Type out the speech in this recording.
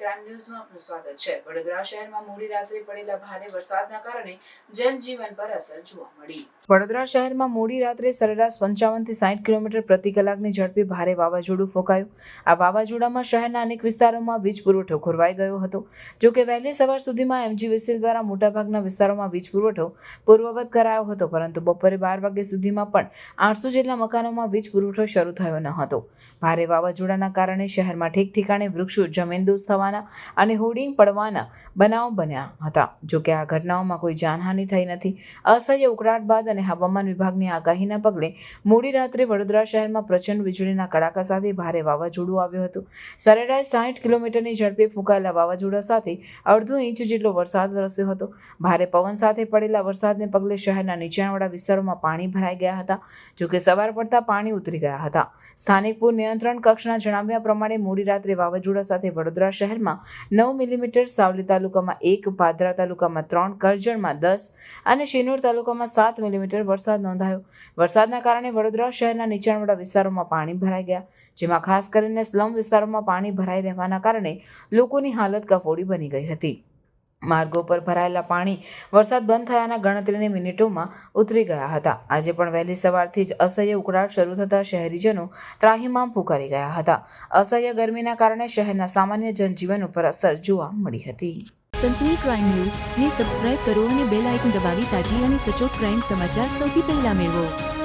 Prime ન્યૂઝમાં આપનું સ્વાગત છે. વડોદરા શહેરમાં મોડી રાત્રે પડેલા ભારે વરસાદના કારણે જનજીવન પર અસર જોવા મળી. વડોદરા શહેરમાં મોડી રાત્રે સરેરાશ પંચાવનથી સાઠ કિલોમીટર પ્રતિ કલાકની ઝડપે ભારે વાવાઝોડું ફૂંકાયું. આ વાવાઝોડામાં શહેરના અનેક વિસ્તારોમાં વીજ પુરવઠો ખોરવાઈ ગયો હતો. જો કે વહેલી સવાર સુધીમાં એમજીવીસીએલ દ્વારા મોટાભાગના વિસ્તારોમાં વીજ પુરવઠો પૂર્વવત કરાયો હતો, પરંતુ બપોરે બાર વાગ્યા સુધીમાં પણ આઠસો જેટલા મકાનોમાં વીજ પુરવઠો શરૂ થયો ન હતો. ભારે વાવાઝોડાના કારણે શહેરમાં ઠીક ઠેકાણે વૃક્ષો જમીનદોસ્ત થવાના અને હોર્ડિંગ પડવાના બનાવ બન્યા હતા. જોકે આ ઘટનાઓમાં કોઈ જાનહાનિ થઈ નથી. અસહ્ય ઉકળાટ બાદ અને હવામાન વિભાગની આગાહીના પગલે મોડી રાત્રે વડોદરા શહેરમાં પ્રચંડ વીજળીના કડાકા સાથે ભારે વાવાઝોડું આવ્યું હતું. સરેરાશ સાઠ કિલોમીટરની ઝડપે ફૂંકાયેલા વાવાઝોડા સાથે અડધો ઇંચ જેટલો વરસાદ વરસ્યો હતો. ભારે પવન સાથે પડેલા વરસાદને પગલે શહેરના નીચાણવાળા વિસ્તારોમાં પાણી ભરાઈ ગયા હતા. જોકે સવાર પડતા પાણી ઉતરી ગયા હતા. સ્થાનિક પૂર નિયંત્રણ કક્ષના જણાવ્યા પ્રમાણે મોડી રાત્રે વાવાઝોડા સાથે વડોદરા શહેરમાં નવ મિલીમીટર સાવલી તાલુકામાં એક, ભાદરા તાલુકામાં ત્રણ, કરજણમાં દસ અને શિનોર તાલુકામાં સાત મિલીમીટર વરસાદ નોંધાયો. વરસાદના કારણે વડોદરા શહેરના નીચાણવાળા વિસ્તારોમાં પાણી ભરાઈ ગયા, જેમાં ખાસ કરીને સ્લમ વિસ્તારોમાં પાણી ભરાઈ રહેવાના કારણે લોકોની હાલત કફોડી બની ગઈ હતી. માર્ગો પર ભરાયેલા પાણી વરસાદ બંધ થયાના ગણતરીની મિનિટોમાં ઉતરી ગયા હતા. આજે પણ વહેલી સવારથી જ અસહ્ય ઉકળાટ શરૂ થતાં શહેરીજનો ત્રાહીમામ પુકારી ગયા હતા. અસહ્ય ગરમીના કારણે શહેરના સામાન્ય જનજીવન ઉપર અસર જોવા મળી હતી. Sansani crime news. ને સબસ્ક્રાઇબ કરો અને બેલ આઇકન દબાવી તાજી અને સચોટ ક્રાઇમ સમાચાર સૌથી પહેલા મેળવો.